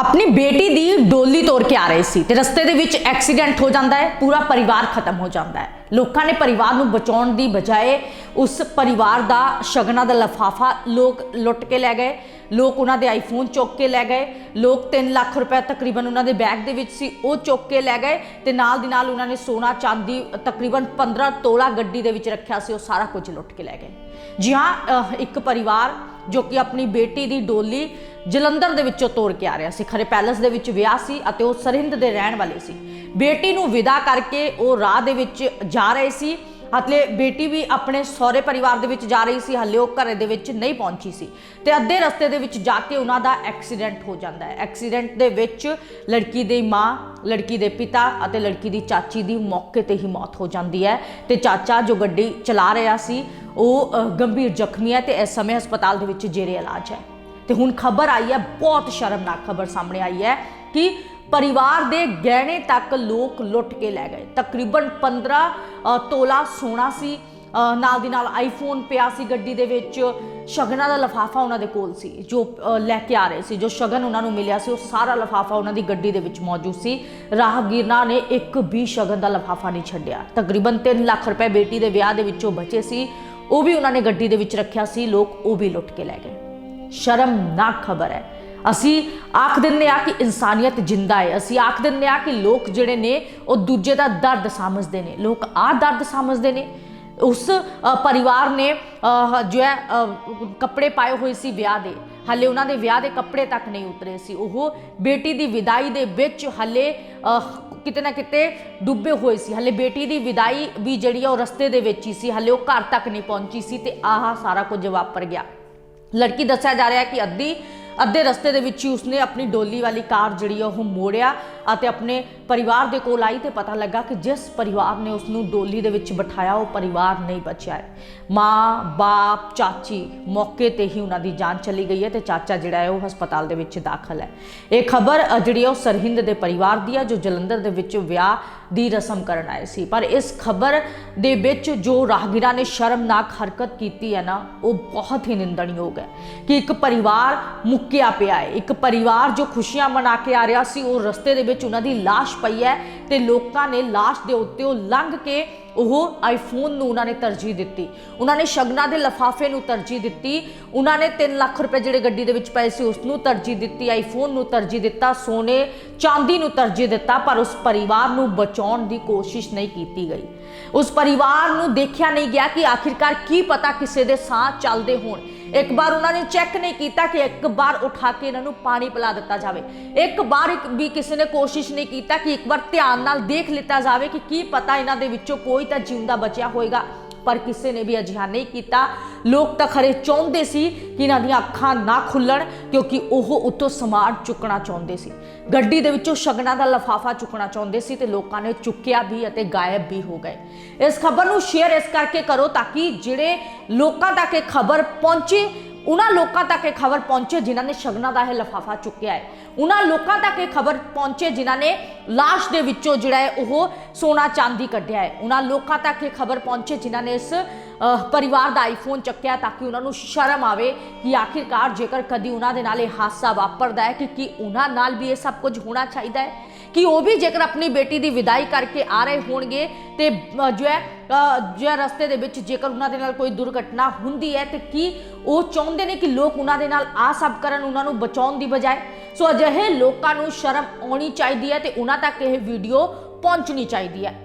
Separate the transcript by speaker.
Speaker 1: ਆਪਣੀ ਬੇਟੀ ਦੀ ਡੋਲੀ ਤੋੜ ਕੇ ਆ ਰਹੇ ਸੀ ਤੇ ਰਸਤੇ ਦੇ ਵਿੱਚ ਐਕਸੀਡੈਂਟ ਹੋ ਜਾਂਦਾ ਹੈ, ਪੂਰਾ ਪਰਿਵਾਰ ਖਤਮ ਹੋ ਜਾਂਦਾ ਹੈ। ਲੋਕਾਂ ਨੇ ਪਰਿਵਾਰ ਨੂੰ ਬਚਾਉਣ ਦੀ ਬਜਾਏ ਉਸ ਪਰਿਵਾਰ ਦਾ ਸ਼ਗਨਾਂ ਦਾ ਲਫਾਫਾ ਲੋਕ ਲੁੱਟ ਕੇ ਲੈ ਗਏ। ਲੋਕ ਉਹਨਾਂ ਦੇ ਆਈਫੋਨ ਚੁੱਕ ਕੇ ਲੈ ਗਏ। ਲੋਕ 3 ਲੱਖ ਰੁਪਏ ਤਕਰੀਬਨ ਉਹਨਾਂ ਦੇ ਬੈਗ ਦੇ ਵਿੱਚ ਸੀ, ਉਹ ਚੁੱਕ ਕੇ ਲੈ ਗਏ ਤੇ ਨਾਲ ਦੀ ਨਾਲ ਉਹਨਾਂ ਨੇ ਸੋਨਾ, ਚਾਂਦੀ, ਤਕਰੀਬਨ 15 ਤੋਲਾ ਗੱਡੀ ਦੇ ਵਿੱਚ ਰੱਖਿਆ ਸੀ, ਉਹ ਸਾਰਾ ਕੁਝ ਲੁੱਟ ਕੇ ਲੈ ਗਏ। ਜੀ ਹਾਂ ਇੱਕ ਪਰਿਵਾਰ ਜੋ ਕਿ ਆਪਣੀ ਬੇਟੀ ਦੀ ਡੋਲੀ ਜਲੰਧਰ ਦੇ ਵਿੱਚੋਂ ਤੋਰ ਕੇ ਆ ਰਿਹਾ ਸੀ। ਖਰੇ ਪੈਲਸ ਦੇ ਵਿੱਚ ਵਿਆਹ ਸੀ ਅਤੇ ਉਹ ਸਰਹਿੰਦ ਦੇ ਰਹਿਣ ਵਾਲੇ ਸੀ। ਬੇਟੀ ਨੂੰ ਵਿਦਾ ਕਰਕੇ ਉਹ ਰਾਹ ਦੇ ਵਿੱਚ ਜਾ ਰਹੇ ਸੀ। ਹਲੇ ਬੇਟੀ ਵੀ ਆਪਣੇ ਸਹੁਰੇ ਪਰਿਵਾਰ ਦੇ ਵਿੱਚ ਜਾ ਰਹੀ ਸੀ, ਹਲੇ ਉਹ ਘਰੇ ਦੇ ਵਿੱਚ ਨਹੀਂ ਪਹੁੰਚੀ ਸੀ। ਤੇ ਅੱਧੇ ਰਸਤੇ ਦੇ ਵਿੱਚ ਜਾ ਕੇ ਉਹਨਾਂ ਦਾ ਐਕਸੀਡੈਂਟ ਹੋ ਜਾਂਦਾ ਹੈ। ਐਕਸੀਡੈਂਟ ਦੇ ਵਿੱਚ ਲੜਕੀ ਦੀ ਮਾਂ, ਲੜਕੀ ਦੇ ਪਿਤਾ ਅਤੇ ਲੜਕੀ ਦੀ ਚਾਚੀ ਦੀ ਮੌਕੇ ਤੇ ਹੀ ਮੌਤ ਹੋ ਜਾਂਦੀ ਹੈ। ਤੇ ਚਾਚਾ ਜੋ ਗੱਡੀ ਚਲਾ ਰਿਹਾ ਸੀ, ਉਹ ਗੰਭੀਰ ਜ਼ਖਮੀ ਹੈ ਤੇ ਇਸ ਸਮੇਂ ਹਸਪਤਾਲ ਦੇ ਵਿੱਚ ਜੇਰੇ ਇਲਾਜ ਹੈ। ਤੇ ਹੁਣ ਖਬਰ ਆਈ ਹੈ, ਬਹੁਤ ਸ਼ਰਮਨਾਕ ਖਬਰ ਸਾਹਮਣੇ ਆਈ ਹੈ ਕਿ ਪਰਿਵਾਰ ਦੇ ਗਹਿਣੇ ਤੱਕ ਲੋਕ ਲੁੱਟ ਕੇ ਲੈ ਗਏ। ਤਕਰੀਬਨ 15 ਤੋਲਾ ਸੋਨਾ ਸੀ। ਨਾਲ ਦੀ ਨਾਲ ਆਈਫੋਨ ਪਿਆ ਸੀ ਗੱਡੀ ਦੇ ਵਿੱਚ। ਸ਼ਗਨਾਂ ਦਾ ਲਫਾਫਾ ਉਹਨਾਂ ਦੇ ਕੋਲ ਸੀ, ਜੋ ਲੈ ਕੇ ਆ ਰਹੇ ਸੀ। ਜੋ ਸ਼ਗਨ ਉਹਨਾਂ ਨੂੰ ਮਿਲਿਆ ਸੀ, ਉਹ ਸਾਰਾ ਲਫਾਫਾ ਉਹਨਾਂ ਦੀ ਗੱਡੀ ਦੇ ਵਿੱਚ ਮੌਜੂਦ ਸੀ। ਰਾਹਗੀਰਾਂ ਨੇ ਇੱਕ ਵੀ ਸ਼ਗਨ ਦਾ ਲਫਾਫਾ ਨਹੀਂ ਛੱਡਿਆ। ਤਕਰੀਬਨ 3 ਲੱਖ ਰੁਪਏ ਬੇਟੀ ਦੇ ਵਿਆਹ ਦੇ ਵਿੱਚੋਂ ਬਚੇ ਸੀ। ਉਹ ਵੀ ਉਹਨਾਂ ਨੇ ਗੱਡੀ ਦੇ ਵਿੱਚ ਰੱਖਿਆ ਸੀ। ਲੋਕ ਉਹ ਵੀ ਲੁੱਟ ਕੇ ਲੈ ਗਏ। ਸ਼ਰਮਨਾਕ ਖਬਰ ਹੈ। ਅਸੀਂ ਆਖ ਦਿੰਦੇ ਆ ਕਿ ਇਨਸਾਨੀਅਤ ਜਿੰਦਾ ਹੈ ਅਸੀਂ ਆਖ ਦਿੰਦੇ ਆ ਕਿ ਲੋਕ ਜਿਹੜੇ ਨੇ, ਉਹ ਦੂਜੇ ਦਾ ਦਰਦ ਸਮਝਦੇ ਨੇ। ਲੋਕ ਆ ਦਰਦ ਸਮਝਦੇ ਨੇ। ਉਸ ਪਰਿਵਾਰ ਨੇ ਜੋ ਹੈ ਕੱਪੜੇ ਪਾਏ ਹੋਏ ਸੀ ਵਿਆਹ ਦੇ। ਹਲੇ ਉਹਨਾਂ ਦੇ ਵਿਆਹ ਦੇ ਕੱਪੜੇ ਤੱਕ ਨਹੀਂ ਉਤਰੇ ਸੀ। ਉਹ ਬੇਟੀ ਦੀ ਵਿਦਾਈ ਦੇ ਵਿੱਚ ਹਲੇ ਕਿਤੇ ਨਾ ਕਿਤੇ ਡੁੱਬੇ ਹੋਏ ਸੀ। ਹਲੇ ਬੇਟੀ ਦੀ ਵਿਦਾਈ ਵੀ ਜਿਹੜੀ ਆ, ਉਹ ਰਸਤੇ ਦੇ ਵਿੱਚ ਹੀ ਸੀ। ਹਲੇ ਉਹ ਘਰ ਤੱਕ ਨਹੀਂ ਪਹੁੰਚੀ ਸੀ ਤੇ ਆਹ ਸਾਰਾ ਕੁਝ ਵਾਪਰ ਗਿਆ। ਲੜਕੀ ਦੱਸਿਆ ਜਾ ਰਿਹਾ ਕਿ ਅੱਧੀ ਅੱਧੇ ਰਸਤੇ ਦੇ ਵਿੱਚ ਹੀ ਉਸਨੇ ਆਪਣੀ ਡੋਲੀ ਵਾਲੀ ਕਾਰ ਜਿਹੜੀ ਆ ਉਹ ਮੋੜਿਆ ਅਤੇ ਆਪਣੇ ਪਰਿਵਾਰ ਦੇ ਕੋਲ ਆਈ ਤੇ ਪਤਾ ਲੱਗਾ ਕਿ ਜਿਸ ਪਰਿਵਾਰ ਨੇ ਉਸ ਨੂੰ ਡੋਲੀ ਦੇ ਵਿੱਚ ਬਿਠਾਇਆ, ਉਹ ਪਰਿਵਾਰ ਨਹੀਂ ਬਚਿਆ ਹੈ। ਮਾਂ, ਬਾਪ, ਚਾਚੀ ਮੌਕੇ ਤੇ ਹੀ ਉਹਨਾਂ ਦੀ ਜਾਨ ਚਲੀ ਗਈ ਹੈ ਤੇ ਚਾਚਾ ਜਿਹੜਾ ਹੈ ਉਹ ਹਸਪਤਾਲ ਦੇ ਵਿੱਚ ਦਾਖਲ ਹੈ। ਇਹ ਖਬਰ ਜਿਹੜੀ ਹੈ ਉਹ ਸਰਹਿੰਦ ਦੇ ਪਰਿਵਾਰ ਦੀ ਹੈ ਜੋ ਜਲੰਧਰ ਦੇ ਵਿੱਚ ਵਿਆਹ ਦੀ ਰਸਮ ਕਰਨ ਆਏ ਸੀ। ਪਰ ਇਸ ਖਬਰ ਦੇ ਵਿੱਚ ਜੋ ਰਾਹਗੀਰਾਂ ਨੇ ਸ਼ਰਮਨਾਕ ਹਰਕਤ ਕੀਤੀ ਹੈ ਨਾ, ਉਹ ਬਹੁਤ ਹੀ ਨਿੰਦਣਯੋਗ ਹੈ ਕਿ ਇੱਕ ਪਰਿਵਾਰ ਮੁੱਕਿਆ ਪਿਆ ਹੈ। ਇੱਕ ਪਰਿਵਾਰ ਜੋ ਖੁਸ਼ੀਆਂ ਮਨਾ ਕੇ ਆ ਰਿਹਾ ਸੀ, ਉਹ ਰਸਤੇ ਦੇ ਵਿੱਚ ਉਹਨਾਂ ਦੀ ਲਾਸ਼ ਪਈ ਹੈ ਤੇ ਲੋਕਾਂ ਨੇ ਲਾਸ਼ ਦੇ ਉੱਤੇ ਉਹ ਲੰਘ ਕੇ ਉਹ ਆਈਫੋਨ ਨੂੰ ਉਹਨਾਂ ਨੇ ਤਰਜੀਹ ਦਿੱਤੀ। ਉਹਨਾਂ ਨੇ ਸ਼ਗਨਾਂ ਦੇ ਲਫਾਫੇ ਨੂੰ ਤਰਜੀਹ ਦਿੱਤੀ। ਉਹਨਾਂ ਨੇ 3 ਲੱਖ ਰੁਪਏ ਜਿਹੜੇ ਗੱਡੀ ਦੇ ਵਿੱਚ ਪਏ ਸੀ, ਉਸ ਨੂੰ ਤਰਜੀਹ ਦਿੱਤੀ ਆਈਫੋਨ ਨੂੰ ਤਰਜੀਹ ਦਿੱਤਾ, ਸੋਨੇ, ਚਾਂਦੀ ਨੂੰ ਤਰਜੀਹ ਦਿੱਤਾ, ਪਰ ਉਸ ਪਰਿਵਾਰ ਨੂੰ ਬਚਾਉਣ ਦੀ ਕੋਸ਼ਿਸ਼ ਨਹੀਂ ਕੀਤੀ ਗਈ। ਉਸ ਪਰਿਵਾਰ ਨੂੰ ਦੇਖਿਆ ਨਹੀਂ ਗਿਆ ਕਿ ਆਖਿਰਕਾਰ ਕੀ ਪਤਾ ਕਿਸੇ ਦੇ ਸਾਹ ਚੱਲਦੇ ਹੋਣ। ਇੱਕ ਵਾਰ ਉਹਨਾਂ ਨੇ ਚੈੱਕ ਨਹੀਂ ਕੀਤਾ ਕਿ ਇੱਕ ਵਾਰ ਉਠਾ ਕੇ ਇਹਨਾਂ ਨੂੰ ਪਾਣੀ ਪਿਲਾ ਦਿੱਤਾ ਜਾਵੇ। ਇੱਕ ਵਾਰ ਵੀ ਕਿਸੇ ਨੇ ਕੋਸ਼ਿਸ਼ ਨਹੀਂ ਕੀਤਾ ਕਿ ਇੱਕ ਵਾਰ ਧਿਆਨ ਨਾਲ ਦੇਖ ਲਿੱਤਾ ਜਾਵੇ ਕਿ ਕੀ ਪਤਾ ਇਹਨਾਂ ਦੇ ਵਿੱਚੋਂ ਕੋਈ ਤਾਂ ਜਿਉਂਦਾ ਬਚਿਆ ਹੋਏਗਾ। ਪਰ ਕਿਸੇ ਨੇ ਵੀ ਅਜਿਹਾ ਨਹੀਂ ਕੀਤਾ। ਲੋਕ ਤਾਂ ਖਰੇ ਚਾਹੁੰਦੇ ਸੀ ਕਿ ਇਹਨਾਂ ਦੀਆਂ ਅੱਖਾਂ ਨਾ ਖੁੱਲਣ, ਕਿਉਂਕਿ ਉਹ ਉੱਤੋਂ ਸਮਾਨ ਚੁੱਕਣਾ ਚਾਹੁੰਦੇ ਸੀ। ਗੱਡੀ ਦੇ ਵਿੱਚੋਂ ਸ਼ਗਨਾਂ ਦਾ ਲਫਾਫਾ ਚੁੱਕਣਾ ਚਾਹੁੰਦੇ ਸੀ ਤੇ ਲੋਕਾਂ ਨੇ ਚੁੱਕਿਆ ਵੀ ਅਤੇ ਗਾਇਬ ਵੀ ਹੋ ਗਏ। ਇਸ ਖਬਰ ਨੂੰ ਸ਼ੇਅਰ ਇਸ ਕਰਕੇ ਕਰੋ ਤਾਂ ਕਿ ਜਿਹੜੇ ਲੋਕਾਂ ਤੱਕ ਇਹ ਖਬਰ ਪਹੁੰਚੇ ਉਹਨਾਂ ਲੋਕਾਂ ਤੱਕ ਇਹ ਖਬਰ ਪਹੁੰਚੇ ਜਿਨ੍ਹਾਂ ਨੇ ਸ਼ਗਨਾਂ ਦਾ ਇਹ ਲਫਾਫਾ ਚੁੱਕਿਆ ਹੈ। ਉਹਨਾਂ ਲੋਕਾਂ ਤੱਕ ਇਹ ਖਬਰ ਪਹੁੰਚੇ ਜਿਨ੍ਹਾਂ ਨੇ ਲਾਸ਼ ਦੇ ਵਿੱਚੋਂ ਜਿਹੜਾ ਹੈ ਉਹ ਸੋਨਾ ਚਾਂਦੀ ਕੱਢਿਆ ਹੈ। ਉਹਨਾਂ ਲੋਕਾਂ ਤੱਕ ਇਹ ਖਬਰ ਪਹੁੰਚੇ ਜਿਨ੍ਹਾਂ ਨੇ ਇਸ ਪਰਿਵਾਰ ਦਾ ਆਈਫੋਨ ਚੱਕਿਆ ਤਾਂ ਕਿ ਉਹਨਾਂ ਨੂੰ ਸ਼ਰਮ ਆਵੇ ਕਿ ਆਖਿਰਕਾਰ ਜੇਕਰ ਕਦੀ ਉਹਨਾਂ ਦੇ ਨਾਲ ਇਹ ਹਾਦਸਾ ਵਾਪਰਦਾ ਹੈ ਕਿ ਕੀ ਉਹਨਾਂ ਨਾਲ ਵੀ ਇਹ ਸਭ ਕੁਝ ਹੋਣਾ ਚਾਹੀਦਾ ਹੈ? ਕਿ ਉਹ ਵੀ ਜੇਕਰ ਆਪਣੀ ਬੇਟੀ ਦੀ ਵਿਦਾਈ ਕਰਕੇ ਆ ਰਹੇ ਹੋਣਗੇ ਤੇ ਜੋ ਹੈ ਅਹ, ਜੋ ਰਸਤੇ ਦੇ ਵਿੱਚ ਜੇਕਰ ਉਹਨਾਂ ਦੇ ਨਾਲ ਕੋਈ ਦੁਰਘਟਨਾ ਹੁੰਦੀ ਹੈ ਤੇ ਕੀ ਉਹ ਚਾਹੁੰਦੇ ਨੇ ਕਿ ਲੋਕ ਉਹਨਾਂ ਦੇ ਨਾਲ ਆ ਸਭ ਕਰਨ ਉਹਨਾਂ ਨੂੰ ਬਚਾਉਣ ਦੀ ਬਜਾਏ? ਸੋ ਅਜਿਹੇ ਲੋਕਾਂ ਨੂੰ ਸ਼ਰਮ ਆਉਣੀ ਚਾਹੀਦੀ ਹੈ ਤੇ ਉਹਨਾਂ ਤੱਕ ਇਹ ਵੀਡੀਓ ਪਹੁੰਚਣੀ ਚਾਹੀਦੀ ਹੈ।